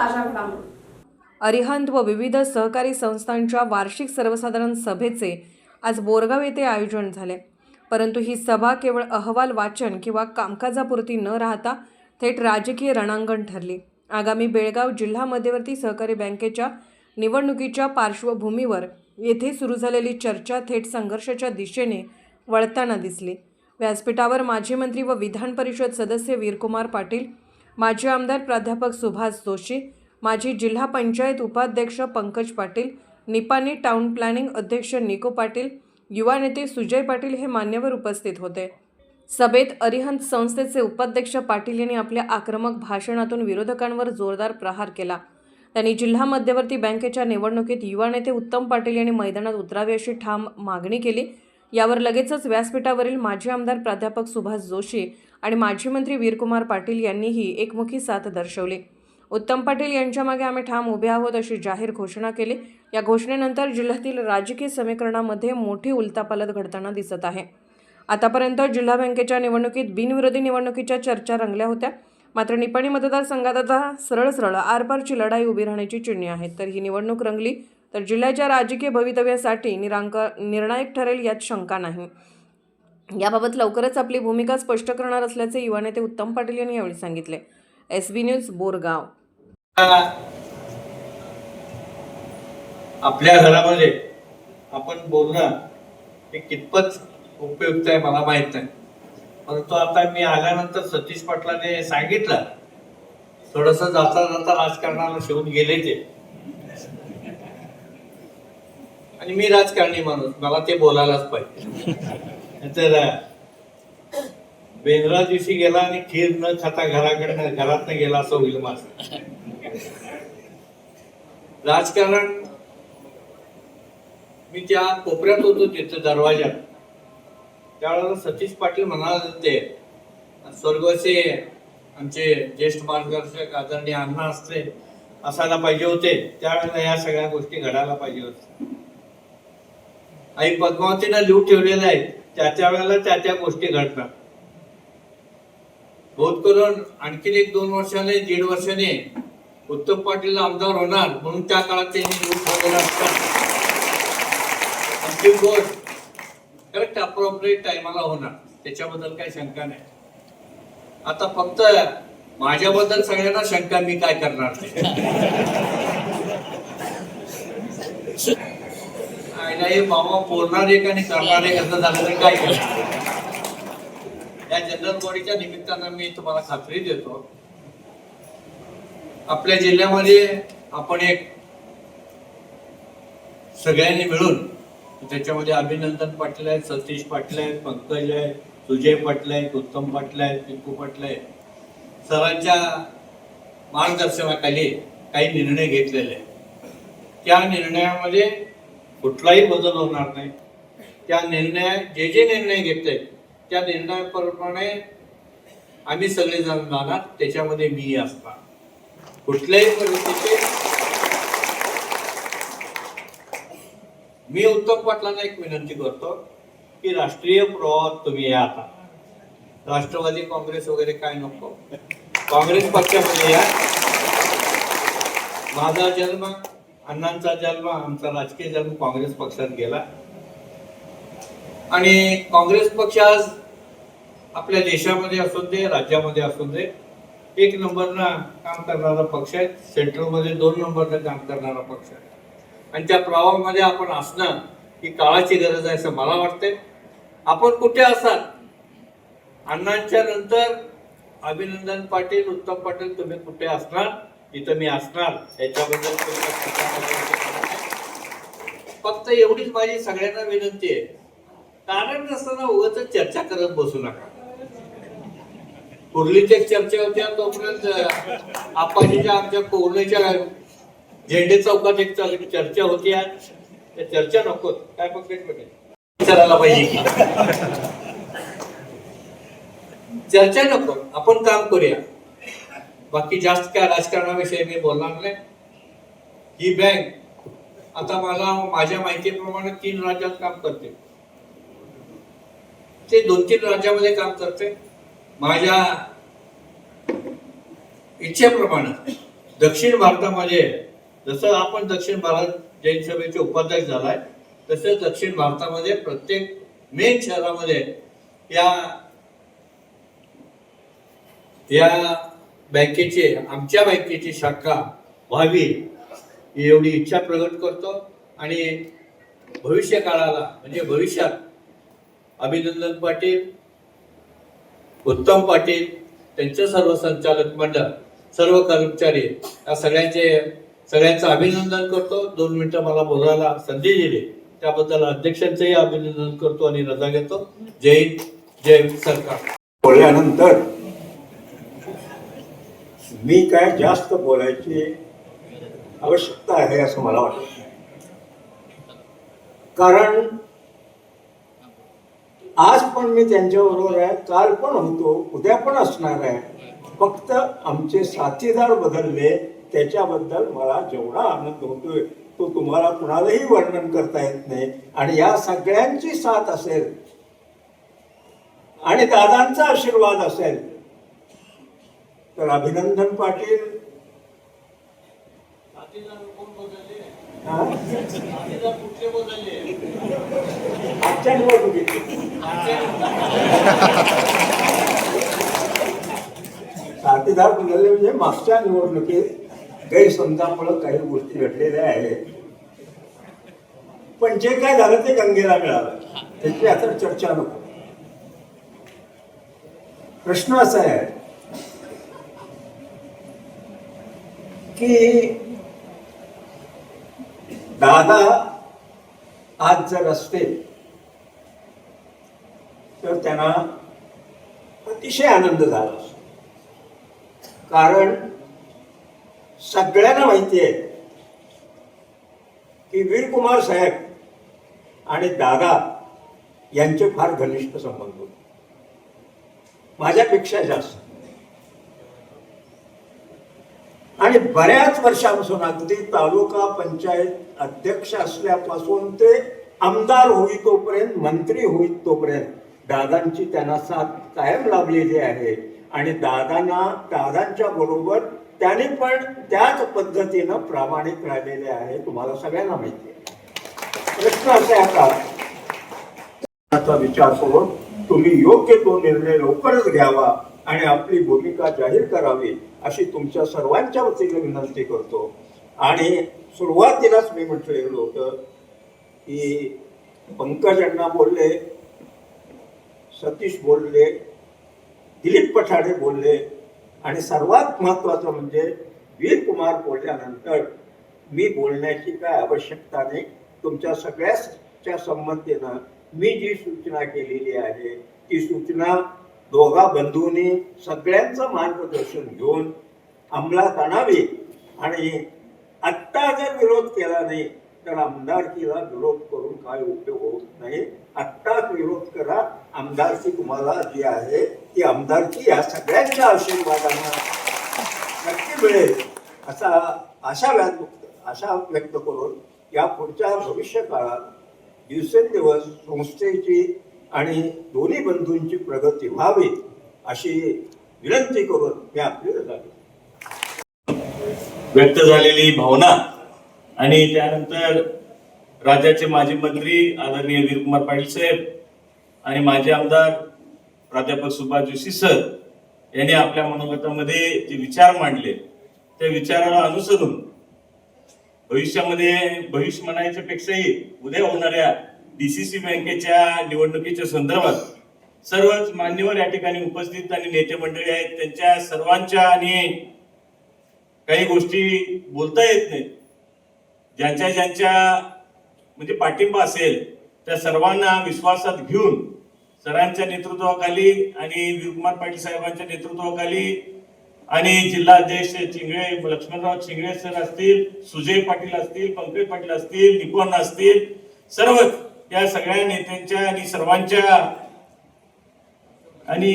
ताज्या घडामोडी. अरिहंत व विविध सहकारी संस्थांच्या वार्षिक सर्वसाधारण सभेचे आज बोरगाव येथे आयोजन झाले. परंतु ही सभा केवळ अहवाल वाचन किंवा कामकाजापुरती न राहता थेट राजकीय रणांगण ठरली. आगामी बेळगाव जिल्हा मध्यवर्ती सहकारी बँकेच्या निवडणुकीच्या पार्श्वभूमीवर येथे सुरू झालेली चर्चा थेट संघर्षाच्या दिशेने वळताना दिसली. व्यासपीठावर माजी मंत्री व विधान परिषद सदस्य वीरकुमार पाटील माजी आमदार प्राध्यापक सुभाष जोशी माजी जिल्हा पंचायत उपाध्यक्ष पंकज पाटील निपाणी टाउन प्लॅनिंग अध्यक्ष निको पाटील युवा नेते सुजय पाटील हे मान्यवर उपस्थित होते. सभेत अरिहंत संस्थेचे उपाध्यक्ष पाटील यांनी आपल्या आक्रमक भाषणातून विरोधकांवर जोरदार प्रहार केला. त्यांनी जिल्हा मध्यवर्ती बँकेच्या निवडणुकीत युवा नेते उत्तम पाटील यांनी मैदानात उतरावे अशी ठाम मागणी केली. यावर लगेचच व्यासपीठावरील माजी आमदार प्राध्यापक सुभाष जोशी आणि माजी मंत्री वीरकुमार पाटील यांनीही एकमुखी साथ दर्शवली. उत्तम पाटील यांच्यामागे आम्ही ठाम उभे आहोत अशी जाहीर घोषणा केली. या घोषणेनंतर जिल्ह्यातील राजकीय समीकरणामध्ये मोठी उलतापालत घडताना दिसत आहे. आतापर्यंत जिल्हा बँकेच्या निवडणुकीत बिनविरोधी निवडणुकीच्या चर्चा रंगल्या होत्या. मात्र निपाणी मतदारसंघात आता सरळ सरळ आरपारची लढाई उभी राहण्याची चिन्हे आहेत. तर ही निवडणूक रंगली तर जिल्ह्याच्या राजकीय भवितव्यासाठी निरांक निर्णायक ठरेल यात शंका नाही. याबाबत लवकरच आपली भूमिका स्पष्ट करणार असल्याचे युवा नेते उत्तम पाटील यांनी यावेळी सांगितले. S B news Borgaon. आपल्या घरामध्ये आपण बोलणं हे कितपत उपयुक्त आहे मला माहीत नाही. परंतु आता मी आल्यानंतर सतीश पाटलाने सांगितलं थोडस जाता जाता राजकारणाला शिवून गेले ते. आणि मी राजकारणी माणूस मला ते बोलायलाच पाहिजे. तर बेंद्रा दिवशी गेला आणि खीर न खाता घराकडनं घरात गेला असं होईल माझं. राजकारण. मी त्या कोपऱ्यात होतो तिथं दरवाज्यात त्यावेळेला सतीश पाटील म्हणाले होते स्वर्गवासी आमचे ज्येष्ठ मार्गदर्शक आदरणीय अण्णा असते असायला पाहिजे होते. त्यावेळेला या सगळ्या गोष्टी घडायला पाहिजे होत्या. आई पद्मावतीनं लिहून ठेवलेलं आहे. त्या त्या वेळेला त्या त्या गोष्टी घडतात. बहुत करून आणखीन एक दोन वर्षाने दीड वर्षाने उत्तम पाटील आमदार होणार म्हणून त्या काळात त्यांनी लिहून ठेवलेलं अंतिम गोष्ट करेक्ट अप्रोप्रिएट टायमाला होणार. त्याच्याबद्दल काही शंका नाही. आता फक्त माझ्याबद्दल सगळ्यांना शंका मी काय करणार नाही. मामा बोलणार एक आणि करणार एक असं झालं तर काय? करणार या जनरल बॉडीच्या निमित्तानं मी तुम्हाला खात्री देतो. आपल्या जिल्ह्यामध्ये आपण एक सगळ्यांनी मिळून त्याच्यामध्ये अभिनंदन पाटील आहेत सतीश पाटील आहेत पंकज आहेत सुजय पाटील आहेत उत्तम पाटील आहेत पिंकू पाटील आहेत. सरांच्या मार्गदर्शनाखाली काही निर्णय घेतलेले आहेत. त्या निर्णयामध्ये कुठलाही बदल होणार नाही. त्या निर्णय जे जे निर्णय घेतले त्या निर्णयाप्रमाणे आम्ही सगळेजण जाणार त्याच्यामध्ये मी असणार. कुठल्याही परिस्थितीत मी उत्तम पाटलांना एक विनंती करतो की राष्ट्रीय प्रवाहात तुम्ही या आता. राष्ट्रवादी काँग्रेस वगैरे काय नको. काँग्रेस पक्षामध्ये या. माझा जन्म अण्णांचा जन्म आमचा राजकीय जन्म काँग्रेस पक्षात गेला. आणि काँग्रेस पक्ष आज आपल्या देशामध्ये असू दे राज्यामध्ये असू दे एक नंबरनं काम करणारा पक्ष आहे. सेंट्रलमध्ये दोन नंबरला काम करणारा पक्ष आहे. आणि त्या प्रवाहामध्ये आपण असणं ही काळाची गरज आहे असं मला वाटतंय. आपण कुठे असाल? अण्णांच्या नंतर अभिनंदन पाटील उत्तम पाटील तुम्ही कुठे असणार? इथं मी असणार. याच्याबद्दल फक्त एवढीच माझी सगळ्यांना विनंती आहे. कारण नसताना उगाच चर्चा करत बसू नका. कुर्लीच्या चर्चा होत्या तोपर्यंत आपाजीच्या आमच्या कोरलेच्या झेंडे चौकात एक चालू चर्चा होती आज. त्या चर्चा नको काय पटेल विचारायला पाहिजे चर्चा नको आपण काम करूया. बाकी जास्त काय राजकारणाविषयी मी बोलणार नाही. ही बँक आता मला माझ्या माहितीप्रमाणे तीन राज्यात काम करते. ते दोन तीन राज्यामध्ये काम करते. माझ्या इच्छेप्रमाणे दक्षिण भारतामध्ये जसं आपण दक्षिण भारत जैन सभेचे उपाध्यक्ष झालाय तसं दक्षिण भारतामध्ये प्रत्येक मेन शहरामध्ये या या बँकेचे आमच्या बँकेची शाखा व्हावी एवढी इच्छा प्रकट करतो. आणि भविष्य काळाला म्हणजे भविष्यात अभिनंदन पाटील उत्तम पाटील त्यांचं सर्व संचालक मंडळ सर्व कर्मचारी या सगळ्यांचे सगळ्यांचं अभिनंदन करतो. दोन मिनिटं मला बोलायला संधी दिली. त्याबद्दल अध्यक्षांचंही अभिनंदन करतो आणि रजा घेतो. जय हिंद जय सरकार. बोलल्यानंतर मी काय जास्त बोलायची आवश्यकता आहे असं मला वाटतं. कारण आज पण मी त्यांच्याबरोबर आहे काल पण होतो उद्या पण असणार आहे. फक्त आमचे साथीदार बदलले त्याच्याबद्दल मला जेवढा आनंद होतोय तो तुम्हाला कुणालाही वर्णन करता येत नाही. आणि या सगळ्यांची साथ असेल आणि दादांचा आशीर्वाद असेल तर अभिनंदन पाटील. आजच्या निवडणुकीत साथीदार बदलले म्हणजे मागच्या निवडणुकीत गैरसमजामुळे काही गोष्टी घडलेल्या आहेत. पण जे काय झालं ते गंगेला मिळालं. त्याची आता चर्चा नको. प्रश्न असा आहे की दादा आज जर असते तर त्यांना अतिशय आनंद झाला असतो. कारण सगळ्यांना माहिती आहे की वीरकुमार साहेब आणि दादा यांचे फार घनिष्ठ संबंध होते. माझ्यापेक्षा जास्त. आणि बऱ्याच वर्षापासून अगदी तालुका पंचायत अध्यक्ष असल्यापासून ते आमदार होई तोपर्यंत मंत्री होईत तोपर्यंत दादांची त्यांना साथ कायम लाभलेली आहे. आणि दादांना दादांच्या बरोबर त्याने पण त्याच पद्धतीनं प्रामाणिक राहिलेले आहे तुम्हाला सगळ्यांना माहिती आहे. प्रश्न असा आता. विचार करून तुम्ही योग्य तो निर्णय लवकरच घ्यावा. आणि आपली भूमिका जाहीर करावी अशी तुमच्या सर्वांच्या वतीने विनंती करतो. आणि सुरुवातीलाच मी म्हटलेलं होतं की पंकज अण्णा बोलले सतीश बोलले दिलीप पठाडे बोलले आणि सर्वात महत्वाचं म्हणजे वीर कुमार बोलल्यानंतर मी बोलण्याची काय आवश्यकता नाही. तुमच्या सगळ्याच्या संमतीनं मी जी सूचना केलेली आहे ती सूचना दोघा बंधूंनी सगळ्यांचं मार्गदर्शन घेऊन अंमलात आणावी आणि आत्ता जर विरोध केला नाही तर आमदारकीला विरोध करून काय उपयोग होत नाही? आत्ताच विरोध करा. आमदारकी तुम्हाला जी आहे ती आमदारकी या सगळ्यांच्या आशीर्वादांना नक्की मिळेल असा आशा व्यक्त आशा व्यक्त करून या पुढच्या भविष्य काळात दिवसेंदिवस संस्थेची आणि दोन्ही बंधूंची प्रगती व्हावी अशी विनंती करून मी आपली व्यक्त झालेली भावना आणि त्यानंतर राज्याचे माजी मंत्री आदरणीय वीरकुमार पाटील साहेब आणि माजी आमदार प्राध्यापक सुभाष जोशी सर यांनी आपल्या मनोगतामध्ये जे विचार मांडले त्या विचाराला अनुसरून भविष्यामध्ये भविष्य म्हणायच्या पेक्षाही उद्या होणाऱ्या डीसीसी बँकेच्या निवडणुकीच्या संदर्भात सर्वच मान्यवर या ठिकाणी उपस्थित आणि नेते मंडळी आहेत. त्यांच्या सर्वांच्या आणि काही गोष्टी बोलता येत नाहीत. ज्यांच्या ज्यांच्या म्हणजे पाठिंबा असेल त्या सर्वांना विश्वासात घेऊन सरांच्या नेतृत्वाखाली आणि विकुमार पाटील साहेबांच्या नेतृत्वाखाली आणि जिल्हाध्यक्ष चिंगळे लक्ष्मणराव चिंगळे सर असतील सुजय पाटील असतील पंकज पाटील असतील निकोन असतील सर्वच या सगळ्या नेत्यांच्या आणि सर्वांच्या आणि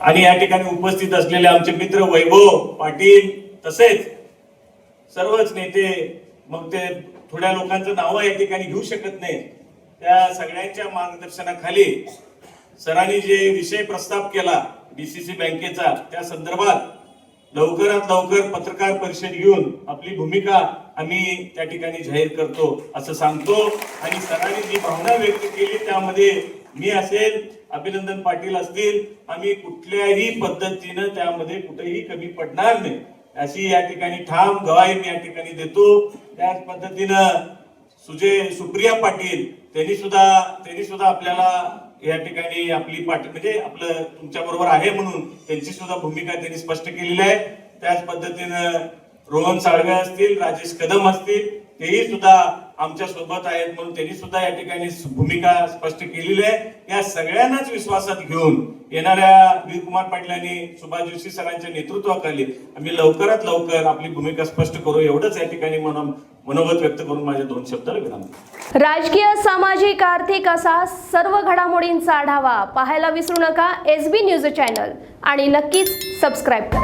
आणि या ठिकाणी उपस्थित असलेले आमचे मित्र वैभव पाटील तसेच सर्वच नेते मग ते थोड्या लोकांचं नावं या ठिकाणी घेऊ शकत नाही त्या सगळ्यांच्या मार्गदर्शनाखाली सरांनी जे विषय प्रस्ताव केला डीसीसी बँकेचा त्या संदर्भात लवकरात लवकर पत्रकार परिषद घेऊन आपली भूमिका आम्ही त्या ठिकाणी जाहीर करतो असं सांगतो. आणि सरांनी जी भावना व्यक्त केली त्यामध्ये मी असेल अभिनंदन पाटील असतील आम्ही कुठल्याही पद्धतीनं त्यामध्ये कुठेही कमी पडणार नाही. अशी या ठिकाणी ठाम गवाही मी या ठिकाणी देतो. त्याच पद्धतीनं सुजय सुप्रिया पाटील त्यांनी सुद्धा त्यांनी सुद्धा आपल्याला या ठिकाणी आपली पाठ म्हणजे आपलं तुमच्या बरोबर आहे म्हणून त्यांची सुद्धा भूमिका त्यांनी स्पष्ट केलेली आहे. त्याच पद्धतीनं रोहन साळवे असतील राजेश कदम असतील तेही सुद्धा आमच्यासोबत आहेत म्हणून त्यांनी सुद्धा या ठिकाणी भूमिका स्पष्ट केलेली आहे. या सगळ्यांनाच विश्वासात घेऊन येणाऱ्या वीर कुमार पाटलांनी सुभाष जोशी सरांच्या नेतृत्वाखाली आम्ही लवकरात लवकर आपली भूमिका स्पष्ट करू. एवढंच या ठिकाणी म्हणून मनोगत व्यक्त करून माझ्या दोन शब्दाला विराम. राजकीय सामाजिक आर्थिक असा सर्व घडामोडींचा आढावा पाहायला विसरू नका. S B news channel. आणि नक्कीच सबस्क्राईब करा.